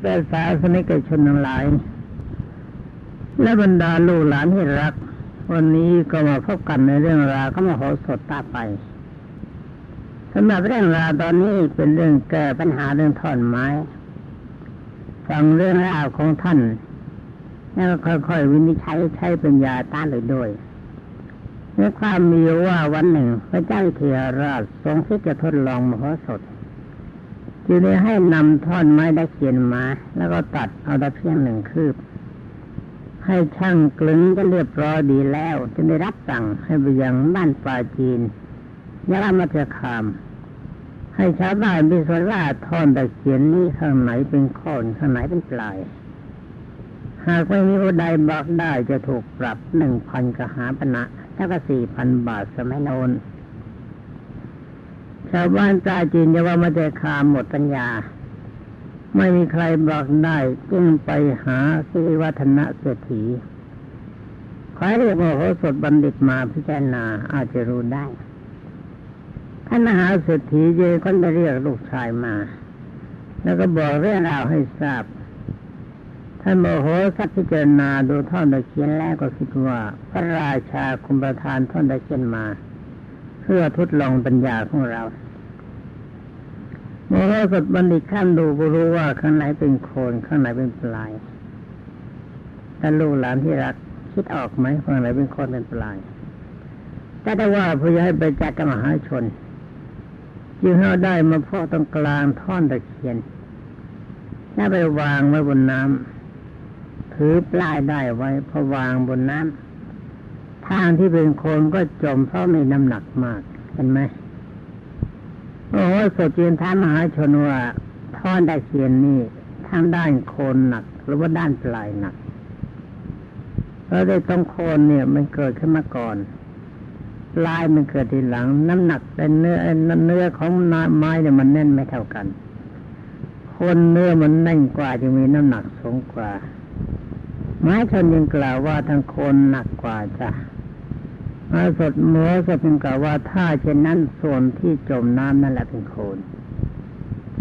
แต่สาสนิกชนทั้งหลาย และบรรดาลูกหลานที่รัก วันนี้ก็มาพบกันในเรื่องราวก็มาโหสถตาไปสำหรับเรื่องราวตอนนี้เป็นเรื่องแก้ปัญหาเรื่องท่อนไม้ฟังเรื่องราวของท่านแล้วค่อยๆวินิจฉัยใช้ปัญญาต้านเลยด้วยเมื่อความมีว่าวันหนึ่ง พระเจ้าเทียราชทรงคิดจะทดลองมโหสถ จึงได้ให้นำท่อนไม้ได้เขียนมา แล้วก็ตัดเอาตะเพียงหนึ่งคืบ ให้ช่างกลึงก็เรียบร้อยดีแล้ว จึงได้รับสั่งให้ไปยังบ้านปลาจีนยะลามัจคาม ให้ชาวบ้านพิสราท่อนตะเขียนนี้ข้างไหนเป็นข้อนข้างไหนเป็นปลาย หากไม่มีผู้ใดบอกได้จะถูกปรับหนึ่งพันกหาปณะแล้วก็สี่พันบาทสมัยโนน ชาวบ้านตาจีนจะว่ามาเจคามหมดปัญญา ไม่มีใครบอกได้จึงไปหาสิวัฒนะเศรษฐีขอให้เรียกโมโหสถบัณฑิตมาพิจารณาอาจจะรู้ได้ท่านมหาเศรษฐีเยคนไปเรียกลูกชายมา แล้วก็บอกเรื่องราวให้ทราบ ท่านโมโหสักพิจารณาดูท่อนตะเคียนแล้วก็คิดว่า พระราชาคุมประทานท่อนตะเคียนมา พื่อทดลองปัญญาของเราโมโหสดบัณฑิตข้ามดูก็รู้ว่าข้างไหนเป็นโคนข้างไหนเป็นปลายท่าลูกหลานที่รักคิดออกไหมข้างไหนเป็นโคนเป็นปลายแต่ได้ว่าผู้ให้ไปจัดกับมหาชนจึงให้ได้มาเพาะตรงกลางท่อนตะเคียนแล้วไปวางไว้บนน้ำถือปลายได้ไว้พอวางบนน้ำ ทางที่เป็นโคนก็จมเพราะมีน้ำหนักมากเห็นไหมโอ้โหสดเจียนท้ามหาชนว่าท่อนตะเคียนนี่ทางด้านโคนหนัก หรือว่าด้านปลายหนักเพราะได้ตรงโคนเนี่ย มันเกิดขึ้นมาก่อนลายมันเกิดทีหลัง น้ำหนักเป็นเนื้อเนื้อของไม้เนี่ยมันแน่นไม่เท่ากัน คนเนื้อมันแน่นกว่าจะมีน้ำหนักสูงกว่า ไม้ชนยังกล่าวว่าทางโคนหนักกว่าจ้ะ มาสดเมื่อสดยังกล่าวว่าถ้าเช่นนั้นส่วนที่จมน้ำนั่นแหละเป็นโคน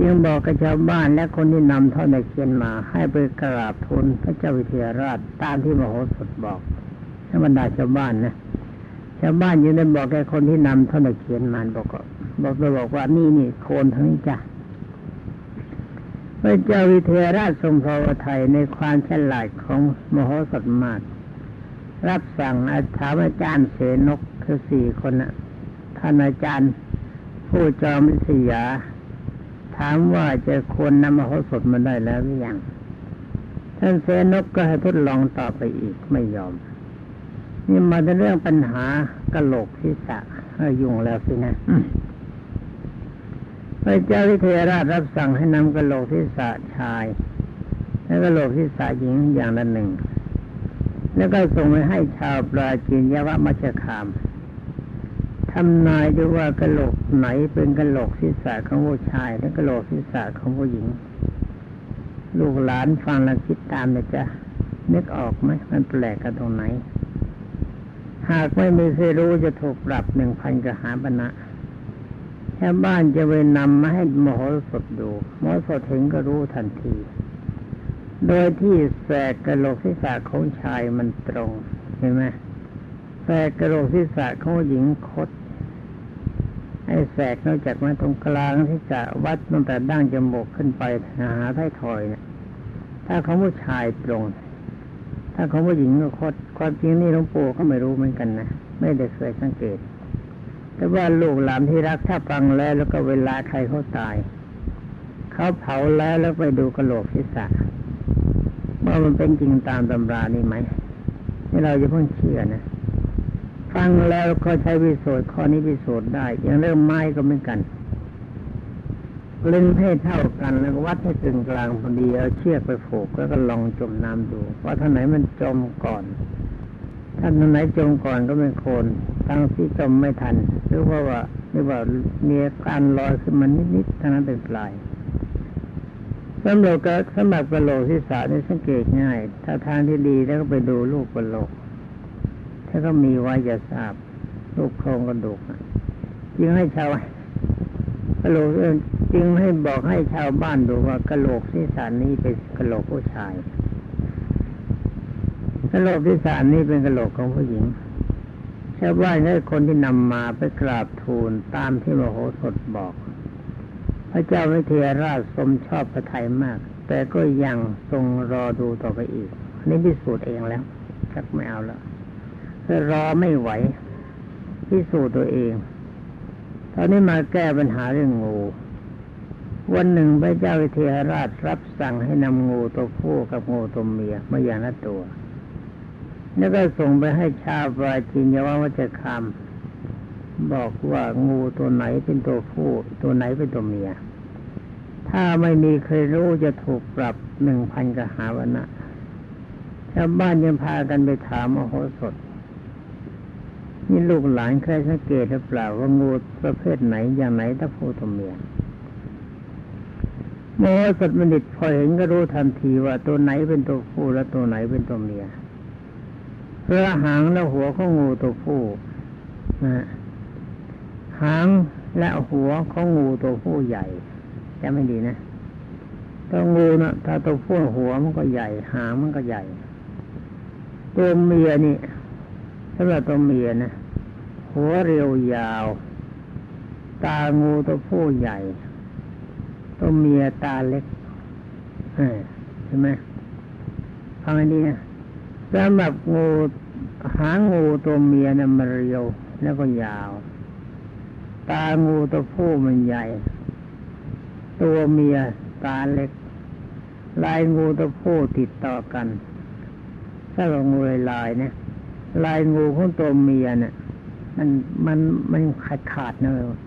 ยังบอกกับชาวบ้านและคนที่นำท่อนเคียนมาให้ไปกราบทูลพระเจ้าวิเทหราชตามที่มโหสถบอกให้บรรดาชาวบ้านนะชาวบ้านยังได้บอกแกคนที่นำท่อนเคียนมาบอกก็บอกเลยบอกว่านี่นี่โคนทั้งนี้จ้ะพระเจ้าวิเทหราชทรงพระทัยในความฉลาดของมโหสถมาก รับสั่งอาถามอาจารย์เสนกคือสี่คนนะท่านอาจารย์ผู้จอมวิทยา ถามว่าจะควรนำมโหสถมาได้แล้วหรือยังท่านเสนกก็ให้ทดลองต่อไปอีกไม่ยอม นี่มาในเรื่องปัญหากะโหลกศีรษะยุ่งแล้วสินะพระเจ้าวิเทหราชรับสั่งให้นำกะโหลกศีรษะชาย และกะโหลกศีรษะหญิงอย่างละหนึ่ง แล้วก็ส่งไปให้ชาวปราจีนยวมัชคามทำนายดูว่ากระโหลกไหนเป็นกระโหลกศีรษะของผู้ชาย และกระโหลกศีรษะของผู้หญิง ลูกหลานฟังแล้วคิดตามนะจ๊ะนึกออกไหมมันแปลกกันตรงไหน หากไม่มีใครรู้จะถูกปรับหนึ่งพันกหาปณะชาวบ้านจะไปนำมาให้มโหสถดูมโหสถเห็นก็รู้ทันที โดยที่แสกกระโหลกศีรษะของชายมันตรงเห็นไหมแสกกระโหลกศีรษะของหญิงคดไอ้แสกนอกจากมาตรงกลางที่จะวัดตั้งแต่ดั้งจมูกขึ้นไปหาท้ายถอยเนี่ย ถ้าของผู้ชายตรง ถ้าของผู้หญิงก็คดความจริงนี่หลวงปู่ก็ไม่รู้เหมือนกันนะไม่ได้เคยสังเกต แต่ว่าลูกหลานที่รักถ้าฟังแล้วแล้วก็เวลาใครเขาตาย เขาเผาแล้วแล้วไปดูกระโหลกศีรษะ ว่ามันเป็นจริงตามตำรานี่ไหมนี่เราจะเพิ่งเชื่อนะฟังแล้วก็ใช้วิโสดข้อนี้วิโสดได้ อย่างเรื่องไม้ก็เหมือนกันเล่นให้เท่ากันแล้ววัดให้ตึงกลางพอดีเอาเชือกไปผูกแล้วก็ลองจมน้ำดูว่าท่านไหนมันจมก่อนท่านไหนจมก่อนก็เป็นโคนทั้งที่จมไม่ทันหรือว่าว่าหรือว่ามีการลอยขึ้นมานิดๆทั้งนั้นเป็นปลาย สำหรับก็สำหรับกระโหลกศีรษะนี่สังเกตง่าย ถ้าทางที่ดีแล้วก็ไปดูลูกกระโหลก ถ้าก็มีไว้จะทราบลูกโครงกระดูกจึงให้ชาวกระโหลกจึงให้บอกให้ชาวบ้านดูว่ากระโหลกศีรษะนี้เป็นกระโหลกผู้ชายกระโหลกศีรษะนี้เป็นกระโหลกของผู้หญิงชาวบ้านให้คนที่นำมาไปกราบทูลตามที่มโหสถบอก พระเจ้าวิเทหราชทรงชอบพระไทยมาก แต่ก็ยังทรงรอดูต่อไปอีกอันนี้พิสูจน์เองแล้วชักไม่เอาแล้วรอไม่ไหวพิสูจน์ตัวเอง ตอนนี้มาแก้ปัญหาเรื่องงู วันหนึ่งพระเจ้าวิเทหราชรับสั่งให้นำงูตัวผู้กับงูตัวเมียมาอย่างละตัว แล้วก็ส่งไปให้ชาวปราจีนยาววัจคาม บอกว่างูตัวไหนเป็นตัวผู้ตัวไหนเป็นตัวเมีย ถ้าไม่มีใครรู้จะถูกปรับหนึ่งพันกหาวันนะชาวบ้านยังพากันไปถามมโหสถ นี่ลูกหลานเคยสังเกตหรือเปล่าว่างูประเภทไหนอย่างไหนถ้าผู้ตัวเมียมโหสถบัณฑิตพอเห็นก็รู้ทันทีว่าตัวไหนเป็นตัวผู้และตัวไหนเป็นตัวเมียเพราะหางและหัวของงูตัวผู้นะ หางและหัวของงูตัวผู้ใหญ่จะไม่ดีนะตัวงูนะถ้าตัวผู้หัวมันก็ใหญ่ หางมันก็ใหญ่ ตัวเมียนี่สำหรับตัวเมียนะหัวเรียวยาว ตางูตัวผู้ใหญ่ ตัวเมียตาเล็กเออใช่ไหมฟังอันนี้นะสำหรับงูหางงูตัวเมียนะมันเรียวแล้วก็ยาว ตางูตัวผู้มันใหญ่ ตัวเมียตาเล็ก ลายงูตัวผู้ติดต่อกัน ถ้าเรางูลายลายเนี่ยลายงูของตัวเมียเนี่ยมันมันมันขาดขาดเนอะ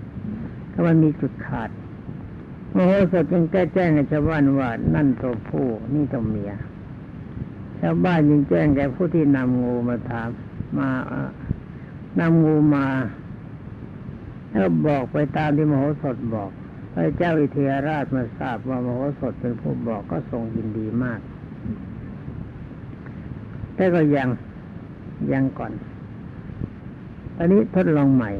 ถ้ามันมีจุดขาดโมโหสถจึงแก้แจ้งให้ชาวบ้านว่านั่นตัวผู้นี่ตัวเมียชาวบ้านยังแจ้งแก่ผู้ที่นำงูมาถามมานำงูมา แล้วบอกไปตามที่มโหสถบอกพระเจ้าวิเทหราชมาทราบว่ามโหสถเป็นผู้บอกก็ทรงยินดีมาก แต่ก็ยังยังก่อนตอนนี้ทดลองใหม่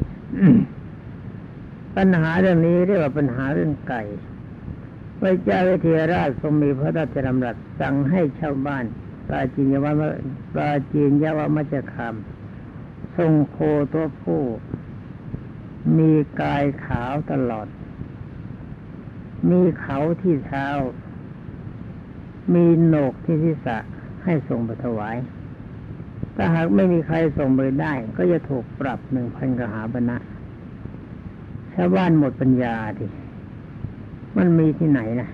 ปัญหาเรื่องนี้เรียกว่าปัญหาเรื่องไก่พระเจ้าวิเทหราชทรงมีพระราชดำรัสสั่งให้ชาวบ้านปราจีนยวะปราจีนยวะมัจจคามทรงโคตัวผู้ มีกายขาวตลอด มีเขาที่เท้า มีโหนกที่ศีรษะให้ส่งไปถวาย ถ้าหากไม่มีใครส่งไปได้ ก็จะถูกปรับหนึ่งพันกหาบนะชาวบ้านหมดปัญญาดิมันมีที่ไหนนะ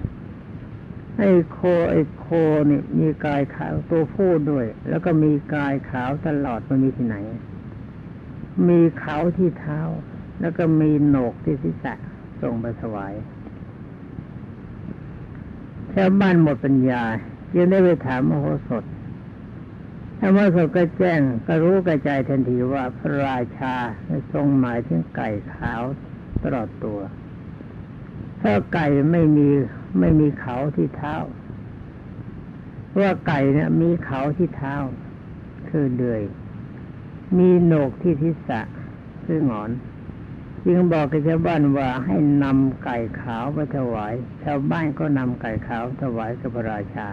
ไอ้โคไอ้โคนี่มีกายขาวตัวผู้ด้วย แล้วก็มีกายขาวตลอดมันมีที่ไหน มีเขาที่เท้า แล้วก็มีโหนกที่ศีรษะส่งไปถวายชาวบ้านหมดปัญญาจึงได้ไปถามมโหสถถ้ามโหสถก็แจ้งก็รู้กระจายทันทีว่าพระราชาทรงหมายถึงไก่ขาวตลอดตัว ถ้าไก่ไม่มีไม่มีเขาที่เท้าว่าไก่เนี่ยมีเขาที่เท้า คือเดือย มีโหนกที่ทิศะคืองอน จึงบอกกับชาวบ้านว่าให้นำไก่ขาวไปถวาย ชาวบ้านก็นำไก่ขาวถวายกับพระราชา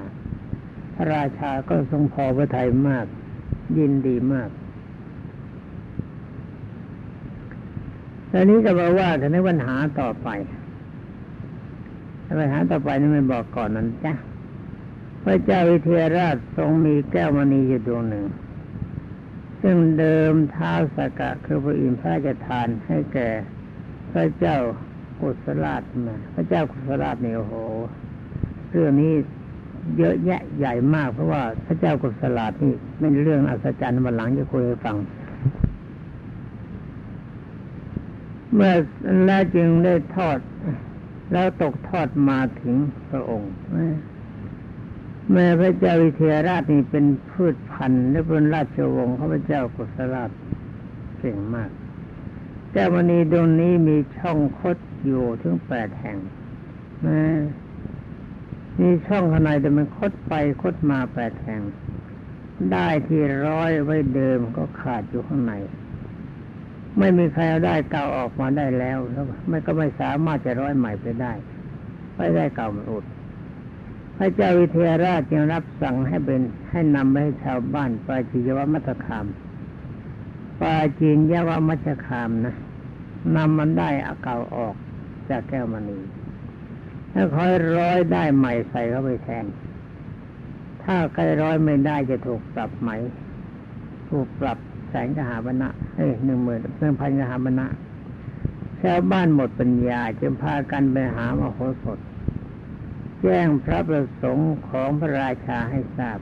พระราชาก็ทรงพอพระทัยมาก ยินดีมากตอนนี้ก็มาว่ากันในปัญหาต่อไปปัญหาต่อไปนี่ไม่บอกก่อนนั้นจ้ะพระเจ้าวิเทหราชทรงมีแก้วมณีอยู่ดวงหนึ่ง ซึ่งเดิมท้าวสกกะคือพระอินทร์พระราชทานให้แก่ พระเจ้ากุศลาชมาพระเจ้ากุศลาชนี่โอ้โหเรื่องนี้เยอะแยะใหญ่มากเพราะว่าพระเจ้ากุศลาชนี่เป็นเรื่องอัศจรรย์วันหลังจะคุยให้ฟัง เมื่อแล้วจึงได้ทอด แล้วตกทอดมาถึงพระองค์ แม่พระเจ้าวิเทหราชนี่เป็นพืชพันธุ์และเป็นราชวงศ์ของพระเจ้ากุศลาชเก่งมากแก้วมณีดวงนี้มีช่องคดอยู่ถึงแปดแห่งนะมีช่องข้างในแต่มันคดไปคดมาแปดแห่ง ได้ที่ร้อยไว้เดิมก็ขาดอยู่ข้างใน ไม่มีใครเอาได้เก่าออกมาได้แล้วแล้วไม่ก็ไม่สามารถจะร้อยใหม่ไปได้ ไม่ได้เก่ามันอุด พระเจ้าวิเทหราชจึงรับสั่งให้เป็นให้นำไปให้ชาวบ้านปาจียวมัตคามปาจีนยวมัชคามนะนำมันได้อาเก่าออกจากแก้วมณีถ้าคอยร้อยได้ใหม่ใส่เข้าไปแทน ถ้าใครร้อยไม่ได้จะถูกปรับไหม ถูกปรับแสนกหาบนะเอ้ยหนึ่งหมื่นหนึ่งพันกหาบนะชาวบ้านหมดปัญญาจึงพากันไปหามโหสถ แจ้งพระประสงค์ของพระราชาให้ทราบ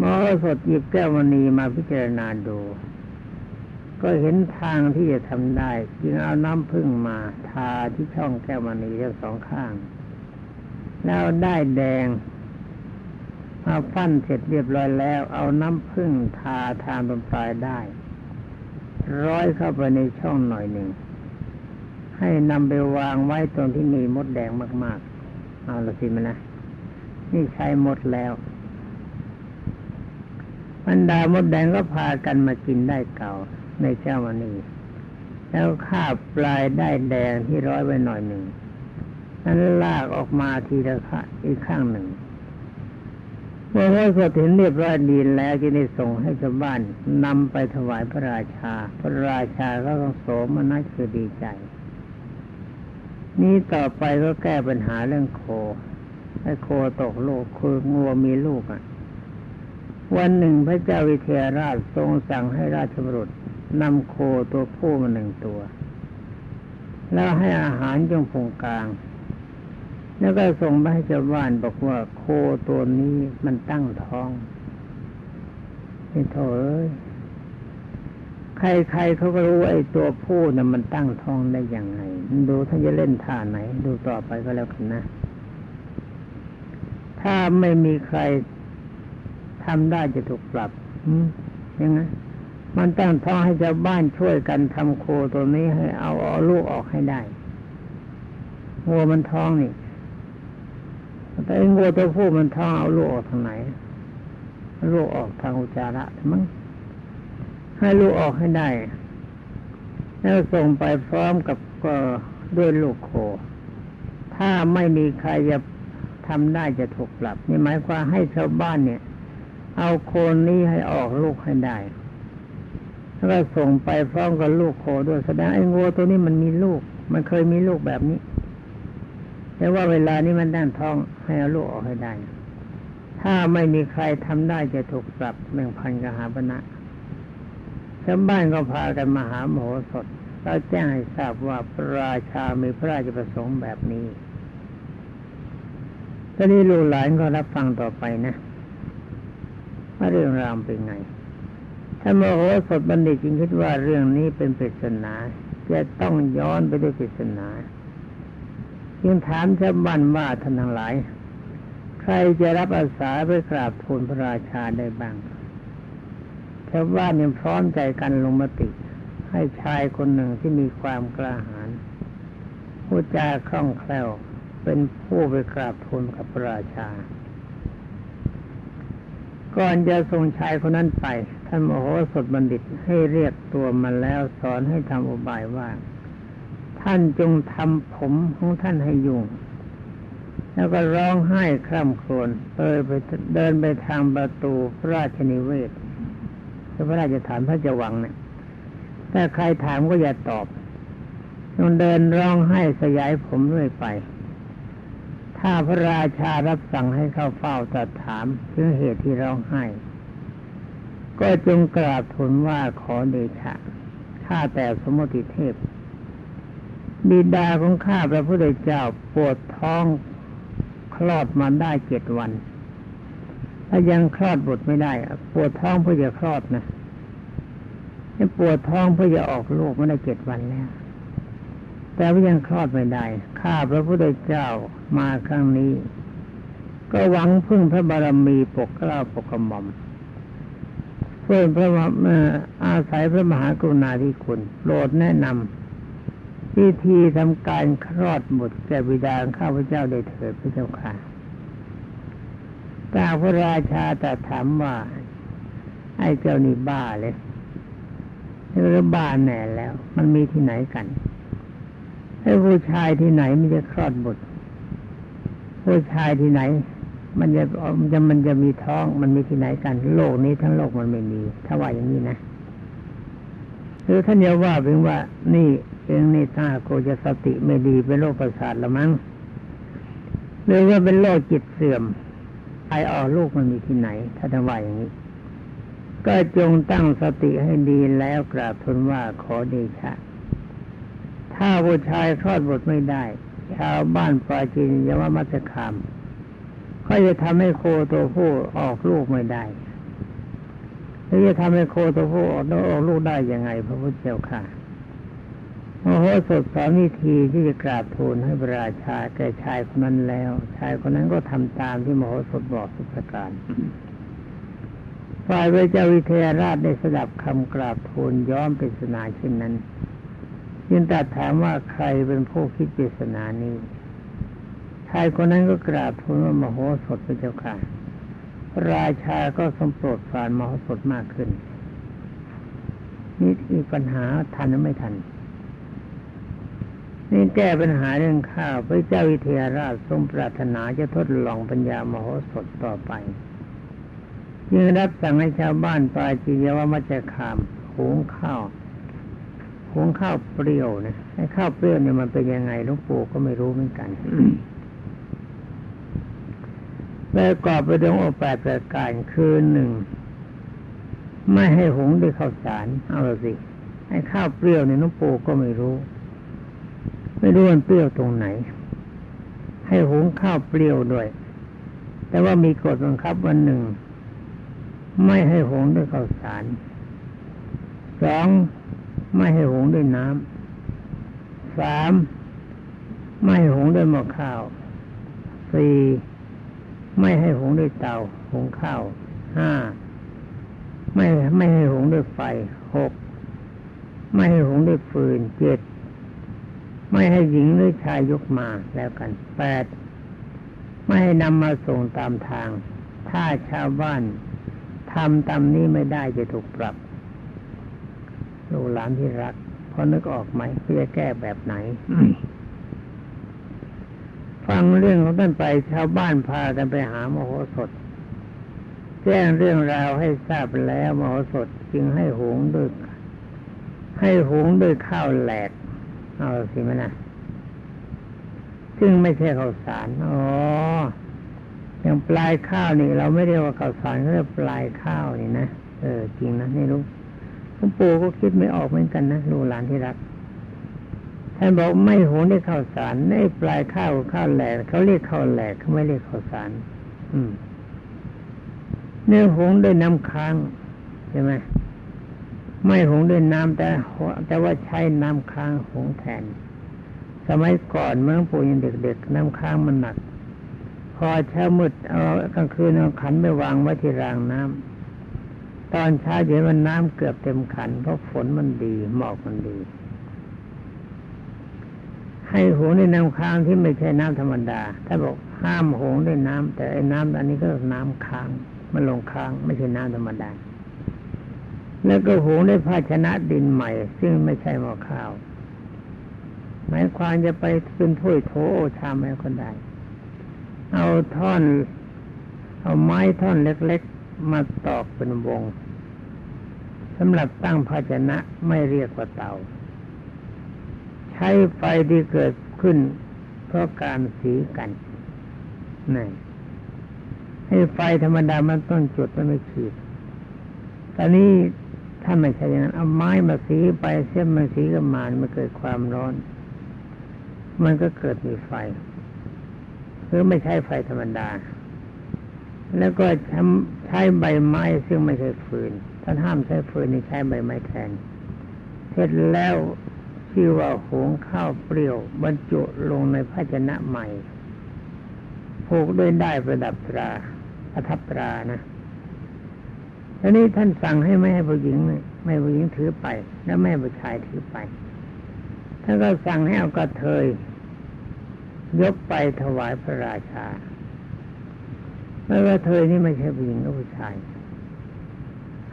มโหสถหยิบแก้วมณีมาพิจารณาดู ก็เห็นทางที่จะทำได้จึงเอาน้ำพึ่งมาทาที่ช่องแก้วมณีทั้งสองข้าง แล้วได้แดงมาฟันเสร็จเรียบร้อยแล้ว เอาน้ำพึ่งทาทางตรงปลายได้ ร้อยเข้าไปในช่องหน่อยหนึ่ง ให้นำไปวางไว้ตรงที่มีมดแดงมากๆ เอาละสิมันนะนี่ใช้มดแล้วบรรดามดแดงก็พากันมากินได้เก่าในเจ้าวันนี้แล้วข้าปลายได้แดงที่ร้อยไว้หน่อยหนึ่งนั้นลากออกมาทีละข้างอีกข้างหนึ่งเมื่อพระสดเห็นเรียบร้อยดีแล้วจึงได้ส่งให้ชาวบ้านนำไปถวายพระราชา พระราชาก็ต้องโสมนัสคือดีใจ นี้ต่อไปก็แก้ปัญหาเรื่องโคให้โคตกลูกคืองัวมีลูกอะ วันหนึ่งพระเจ้าวิเทหราชทรงสั่งให้ราชบุรุษนำโคตัวผู้มาหนึ่งตัว แล้วให้อาหารจงพงกลาง แล้วก็ส่งไปให้ชาวบ้านบอกว่าโคตัวนี้มันตั้งท้องนี่โถเอ้ย ใครๆเขาก็รู้ไอ้ตัวผู้น่ะมันตั้งท้องได้ยังไง ดูท่านจะเล่นท่าไหน ดูต่อไปก็แล้วกันนะ ถ้าไม่มีใครทำได้จะถูกปรับอยังไงมันตั้งท้องให้ชาวบ้านช่วยกันทำโคตัวนี้ให้เอาเอาลูกออกให้ได้วัวมันท้องนี่แต่ไอ้วัวตัวผู้มันท้องเอาลูกออกทางไหนลูกออกทางอุจจาระมั้ง ให้ลูกออกให้ได้ แล้วส่งไปพร้อมกับก็ด้วยลูกโค ถ้าไม่มีใครจะทำได้จะถูกปรับ นี่หมายความให้ชาวบ้านเนี่ย เอาโคนนี้ให้ออกลูกให้ได้แล้วก็ส่งไปพร้อมกับลูกโคด้วยแสดงไอ้งัวตัวนี้มันมีลูก มันเคยมีลูกแบบนี้แต่ว่าเวลานี้มันด้านท้องให้เอาลูกออกให้ได้ ถ้าไม่มีใครทำได้จะถูกปรับหนึ่งพันกหาปณะ ชาวบ้านก็พากันมาหาโมโหสถแล้วแจ้งให้ทราบว่าพระราชามีพระราชประสงค์แบบนี้ตอนนี้ลูกหลานก็รับฟังต่อไปนะว่าเรื่องราวเป็นไงถ้าโมโหสถบัณฑิตจึงคิดว่าเรื่องนี้เป็นปริศนาจะต้องย้อนไปด้วยปริศนาจึงถามชาวบ้านว่าท่านทั้งหลาย ใครจะรับอาสาไปกราบทูลพระราชาได้บ้าง ชาวบ้านยังพร้อมใจกันลงมติ ให้ชายคนหนึ่งที่มีความกล้าหาญพูดจาคล่องแคล่ว เป็นผู้ไปกราบทูลกับพระราชา ก่อนจะส่งชายคนนั้นไป ท่านมโหสถบัณฑิตให้เรียกตัวมาแล้วสอนให้ทำอุบายว่า ท่านจงทำผมของท่านให้ยุ่งแล้วก็ร้องไห้คร่ำครวญเดินไปเดินไปทางประตูพระราชนิเวศ พระราชฐานพระเจาวังเนี่ยถ้าใครถามก็อย่าตอบต้องเดินร้องไห้สยายผมเรื่อยไป ถ้าพระราชารับสั่งให้เข้าเฝ้าตรัสถามถึงเหตุที่ร้องไห้ ก็จงกราบทูลว่าขอเดชะ ข้าแต่สมุติเทพ บิดาของข้าพระพุทธเจ้าปวดท้องคลอดมาได้เจ็ดวัน ถ้ายังคลอดบุตรไม่ได้ปวดท้องเพื่อจะคลอดนะปวดท้องเพื่อจะออกลูกมาได้เจ็ดวันแล้วแต่ว่ายังคลอดไม่ได้ ข้าพระพุทธเจ้ามาครั้งนี้ ก็หวังพึ่งพระบารมีปกเกล้าปกกระหม่อมเพื่อพระอาศัยพระมหากรุณาธิคุณโปรดแนะนำวิธีทำการคลอดบุตรแก่บิดาข้าพเจ้าได้เถิดพระเจ้าค่ะ แต่พระราชาแต่ถามว่า ไอ้เจ้านี่บ้าเลยนี่ก็บ้าแน่แล้ว มันมีที่ไหนกันไอ้ผู้ชายที่ไหนมันจะคลอดบุตรผู้ชายที่ไหน มันจะมันจะมันจะมีท้องมันมีที่ไหนกัน โลกนี้ทั้งโลกมันไม่มี ถ้าว่าอย่างนี้นะคือท่านอย่าว่าเพียงว่า นี่เองนี่ถ้าโกจะสติไม่ดีเป็นโรคประสาทละมั้งหรือว่าเป็นโรคจิตเสื่อม ไอออกลูกมันมีที่ไหน ถ้าจะว่าอย่างนี้ ก็จงตั้งสติให้ดีแล้วกราบทูลว่าขอเดชะ ถ้าผู้ชายคลอดบุตรไม่ได้ ชาวบ้านปราจีนยว่ามัจคามก็จะทำให้โคตัวผู้ออกลูกไม่ได้แล้วจะทำให้โคตัวผู้ออกลูกได้ยังไง พระพุทธเจ้าค่ะ โอ้โหสดสอนวิธีที่จะกราบทูลให้พระราชาแก่ชายคนนั้นแล้ว ชายคนนั้นก็ทำตามที่มโหสถบอกสุประการฝ่ายพระเจ้าวิเทหราชได้สดับคำกราบทูลย้อมปริศนาเช่นนั้นยินตรัสถามว่าใครเป็นผู้คิดปริศนานี้ชายคนนั้นก็กราบทูลว่ามโหสถพระเจ้าค่ะราชาก็ทรงโปรดฝานมโหสถมากขึ้นนี่อีกปัญหาทันหรือไม่ทัน นี่แก้ปัญหาเรื่องข้าวพระเจ้าวิเทหราชทรงปรารถนาจะทดลองปัญญามโหสถต่อไปจึงรับสั่งให้ชาวบ้านปาจียว่ามัจจคามหุงข้าวหุงข้าวเปรี้ยวนะไอ้ข้าวเปรี้ยวเนี่ยมันเป็นยังไงหลวงปู่ก็ไม่รู้เหมือนกันประกอบไปด้วยองค์แปดประการคือหนึ่งไม่ให้หุงด้วยข้าวสารเอาละสิไอ้ข้าวเปรี้ยวเนี่ยหลวงปู่ก็ไม่รู้ ไม่รู้มันเปรี้ยวตรงไหน ให้หุงข้าวเปรี้ยวด้วย แต่ว่ามีกฎบังคับวันหนึ่ง ไม่ให้หุงด้วยข้าวสารสองไม่ให้หุงด้วยน้ำสามไม่ให้หุงด้วยหม้อข้าวสี่ไม่ให้หุงด้วยเตาหุงข้าวห้าไม่ไม่ให้หุงด้วยไฟหกไม่ให้หุงด้วยฟืนเจ็ด ไม่ให้หญิงหรือชายยกมาแล้วกันแปดไม่ให้นำมาส่งตามทาง ถ้าชาวบ้านทำตามนี้ไม่ได้จะถูกปรับลูกหลานที่รักพอนึกออกไหมเพื่อแก้แบบไหน ฟังเรื่องของท่านไปชาวบ้านพากันไปหามโหสถ แจ้งเรื่องราวให้ทราบแล้วมโหสถจึงให้หงด้วยให้หงด้วยข้าวแหลก เอาสิมันนะซึ่งไม่ใช่ข้าวสารอ๋ออย่างปลายข้าวนี่ เราไม่เรียกว่าข้าวสารเขาเรียกปลายข้าวนี่นะเออจริงนะนี่รู้หลวงปู่ก็คิดไม่ออกเหมือนกันนะลูกหลานที่รักท่านบอกไม่โหได้ข้าวสารในปลายข้าวข้าวแหลกเขาเรียกข้าวแหลกเขาไม่เรียกข้าวสาร อืมเนื้อหงด้วยน้ำค้างใช่ไหม ไม่หงด้วยน้ำแต่แต่ว่าใช้น้ำค้างหงแทน สมัยก่อนเมื่อปู่ยังเด็กๆ น้ำค้างมันหนัก พอเช้ามืดเอากลางคืนเอาขันไปวางไว้ที่รางน้ำตอนเช้าเย็นมันน้ำเกือบเต็มขันเพราะฝนมันดีหมอกมันดี ให้หงในน้ำค้างที่ไม่ใช่น้ำธรรมดา ถ้าบอกห้ามหงด้วยน้ำแต่ไอ้น้ำอันนี้ก็น้ำค้างมันลงค้างไม่ใช่น้ำธรรมดา แล้วก็หุงด้วยภาชนะดินใหม่ ซึ่งไม่ใช่หม้อข้าว หมายความจะไปเป็นถ้วยโถโอชามอะไรก็ได้ เอาท่อน เอาไม้ท่อนเล็กๆ มาตอกเป็นวงสำหรับตั้งภาชนะไม่เรียกว่าเตา ใช้ไฟที่เกิดขึ้น เพราะการสีกันนี่ให้ไฟธรรมดามันต้องจุดมันไม่ขีดตอนนี้ ถ้าไม่ใช่อย่างนั้นเอาไม้มาสีไปเส้นมันสีกับมานมันเกิดความร้อน มันก็เกิดมีไฟหรือไม่ใช่ไฟธรรมดา แล้วก็ใช้ใบไม้ซึ่งไม่ใช่ฟืนท่านห้ามใช้ฟืนนี่ใช้ใบไม้แทนเสร็จแล้วชื่อว่าหงข้าวเปรี้ยว บรรจุลงในภาชนะใหม่ผูกด้วยได้ประดับตราประทับตรานะ ทีนี้ท่านสั่งให้ไม่ให้ผู้หญิงไม่ผู้หญิงถือไป แล้วไม่ผู้ชายถือไป ท่านก็สั่งให้เอากระเทย ยกไปถวายพระราชาแล้วกระเทยนี่ไม่ใช่ผู้หญิงก็ผู้ชาย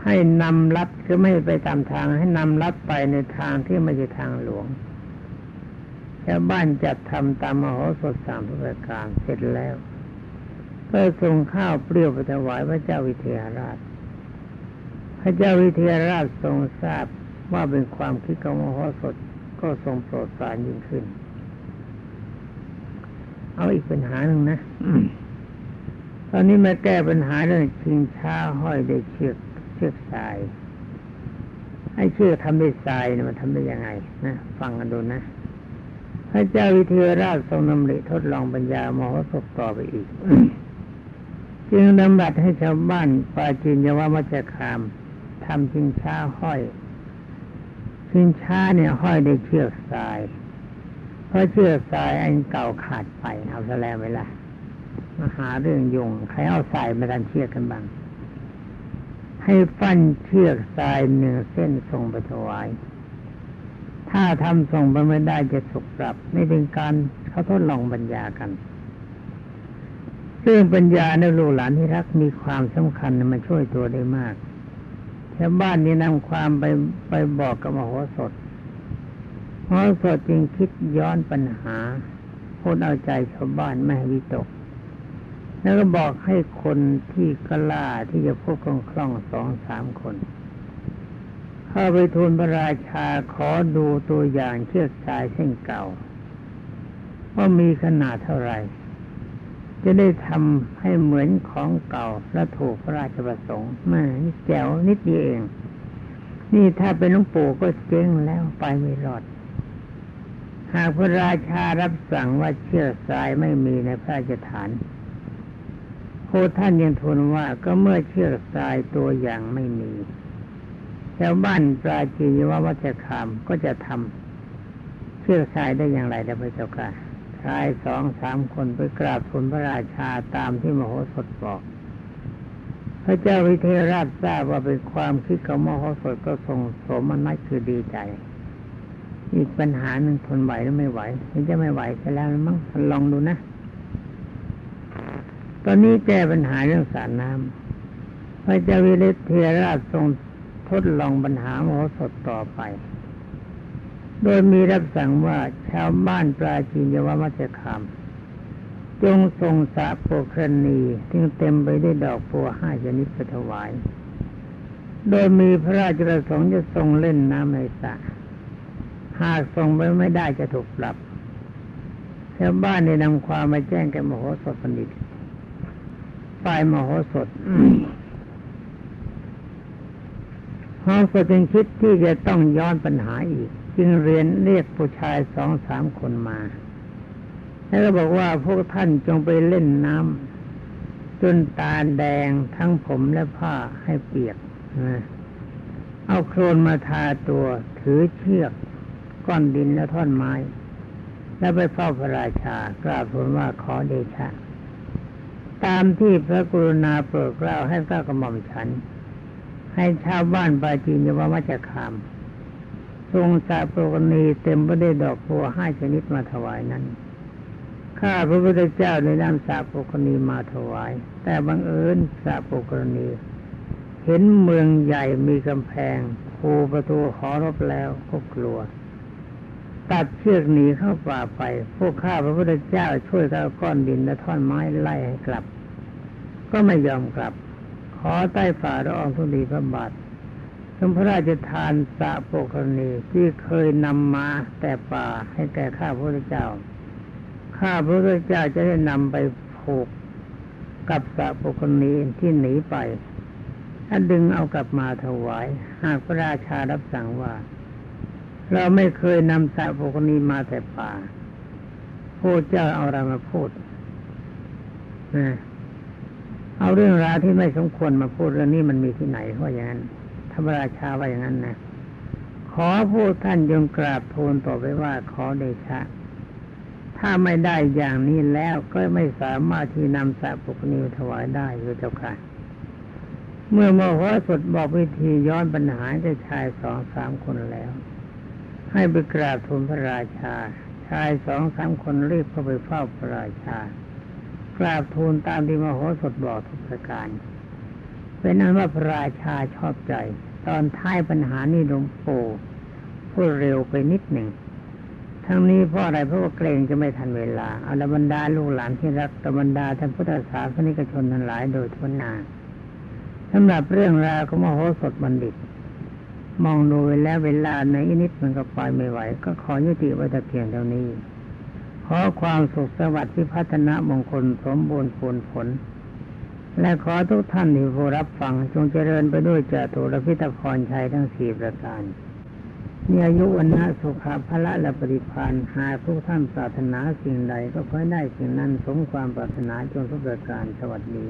ให้นำลัดก็ไม่ไปตามทาง ให้นำลัดไปในทางที่ไม่ใช่ทางหลวงชาวบ้านจัดทำตามมโหสถสามประการเสร็จแล้ว ก็ส่งข้าวเปรี้ยวไปถวายพระเจ้าวิเทหราช ระเจ้าวิเทหราชทรงทราบว่าเป็นความคิดของมโหสถก็ทรงโปรดปรานยิ่งขึ้น เอาอีกปัญหาหนึ่งนะตอนนี้มาแก้ปัญหาเรื่องชิงช้าห้อยด้วยเชือกเชือกสายให้เชือกทำด้วยทรายเนี่ยมันทำได้ยังไงนะฟังกันดูนะพระเจ้าวิเทหราชทรงนำริทดลองปัญญามโหสถต่อไปอีกจึงดำรัสให้ชาวบ้านปาจินยาวมัจจคาม ทำชิงช้าห้อยชิงช้าเนี่ยห้อยด้วยเชือกสาย เพราะเชือกสายอันเก่าขาดไปเอาซะแล้วไหมล่ะมาหาเรื่องยุงใครเอาสายมาดันเชือกกันบ้างให้ฟันเชือกสายหนึ่งเส้นส่งไปถวาย ถ้าทำส่งไปไม่ได้จะถูกปรับ นี่เป็นการเขาทดลองปัญญากัน ซึ่งปัญญาในลูกหลานที่รักมีความสำคัญมาช่วยตัวได้มาก ชาวบ้านนี้นำความไปไปบอกกับมโหสถมโหสถจึงคิดย้อนปัญหาพูดเอาใจชาวบ้านไม่ให้วิตก แล้วก็บอกให้คนที่กล้าที่จะพูดคล่องคล่องสองสามคนเข้าไปทูลพระราชาขอดูตัวอย่างเชือกสายเส้นเก่า ว่ามีขนาดเท่าไหร่ จะได้ทำให้เหมือนของเก่าและถูกพระราชประสงค์แม่นี่แจ๋วนิดเดียวเอง นี่ถ้าเป็นหลวงปู่ก็เจ๊งแล้วไปไม่รอด หากพระราชารับสั่งว่าเชือกสายไม่มีในพระราชฐานโคท่านยังทูลว่าก็เมื่อเชือกสายตัวอย่างไม่มีชาวบ้านปราจีนว่าวัชคามก็จะทำเชือกสายได้อย่างไรได้พระเจ้าค่ะ ชายสองสามคนไปกราบทูลพระราชาตามที่มโหสถบอก พระเจ้าวิเทหราชทราบว่าเป็นความคิดของมโหสถก็ทรงสมนัตคือดีใจ อีกปัญหาหนึ่งทนไหวหรือไม่ไหวมันจะไม่ไหวซะแล้วมั้งลองดูนะ ตอนนี้แก้ปัญหาเรื่องสารน้ำพระเจ้าวิเทหราชทรงทดลองปัญหามโหสถต่อไป โดยมีรับสั่งว่าชาวบ้านปราจีนยวมัจคามจงทรงสะโปครณีที่เต็มไปด้วยดอกบัวห้าชนิดไปถวาย โดยมีพระราชประสงค์จะทรงเล่นน้ำในสระหากทรงไปไม่ได้จะถูกปรับชาวบ้านได้นำความมาแจ้งแก่มโหสถปณิตฝ่ายมโหสถมโหสถจึงคิดที่จะต้องย้อนปัญหาอีก จึงเรียนเรียกผู้ชายสองสามคนมาแล้วก็บอกว่าพวกท่านจงไปเล่นน้ำจนตาแดงทั้งผมและผ้าให้เปียกเอาโครนมาทาตัว ถือเชือก ก้อนดินและท่อนไม้ แล้วไปเฝ้าพระราชากราบทูลว่าขอเดชะ ตามที่พระกรุณาโปรดเกล้าให้ก้ากระหม่อมฉัน ให้ชาวบ้านปาจีนยวมัจจคาม ทรงสาโปรกณีเต็มไปด้วยดอกบัวห้าชนิดมาถวายนั้น ข้าพระพุทธเจ้าได้นำสาโปรกณีมาถวาย แต่บังเอิญสาโปรกณี เห็นเมืองใหญ่มีกำแพงคูประตูหอรบแล้วก็กลัว ตัดเชือกหนีเข้าป่าไป พวกข้าพระพุทธเจ้าช่วยกันเอาก้อนดินและท่อนไม้ไล่ให้กลับ ก็ไม่ยอมกลับ ขอใต้ฝ่าละอองธุลีพระบาท ทรงพระราชทานสะโปกรณีที่เคยนำมาแต่ป่าให้แก่ข้าพระพุทธเจ้า ข้าพระพุทธเจ้าจะได้นำไปผูกกับสะโปกรณีที่หนีไป ถ้าดึงเอากลับมาถวาย หากพระราชารับสั่งว่า เราไม่เคยนำสะโปกรณีมาแต่ป่าพระเจ้าเอาอะไรมาพูดนะเอาเรื่องราวที่ไม่สมควรมาพูดเรื่องนี้มันมีที่ไหนเพราะอย่างนั้น ธรรมราชาว่าอย่างนั้นนะขอผู้ท่านยงกราบทูลต่อไปว่าขอเดชะ ถ้าไม่ได้อย่างนี้แล้วก็ไม่สามารถที่นำสะปุกนิวถวายได้พระเจ้าค่ะ เมื่อมโหสดบอกวิธีย้อนปัญหาจะชายสองสามคนแล้ว ให้ไปกราบทูลพระราชา ชายสองสามคนรีบเข้าไปเฝ้าพระราชากราบทูลตามที่มโหสถบอกทุกประการเป็นนั้นว่าพระราชาชอบใจ ตอนท้ายปัญหานี่หลวงปู่พูดเร็วไปนิดหนึ่ง ทั้งนี้เพราะอะไรเพราะว่าเกรงจะไม่ทันเวลาอาบรรดาลูกหลานที่รักตบรรดาท่านพุทธศาสนิกชนทั้งหลายโดยทั่วหน้าสำหรับเรื่องราวของมโหสถบัณฑิต มองดูไปแล้วเวลาในนิดมันก็ไปไม่ไหว ก็ขอยุติไว้แต่เพียงเท่านี้ขอความสุขสวัสดิ์พิพัฒนามงคลสมบูรณ์ผลผล และขอทุกท่านที่ผู้รับฟังจงเจริญไปด้วยจตุรพิธพรชัยทั้งสี่ประการมีอายุวันนะสุขภละและปฏิพานหากทุกท่านปรารถนาสิ่งใดก็ขอได้สิ่งนั้นสมความปรารถนาจงทุกประการสวัสดี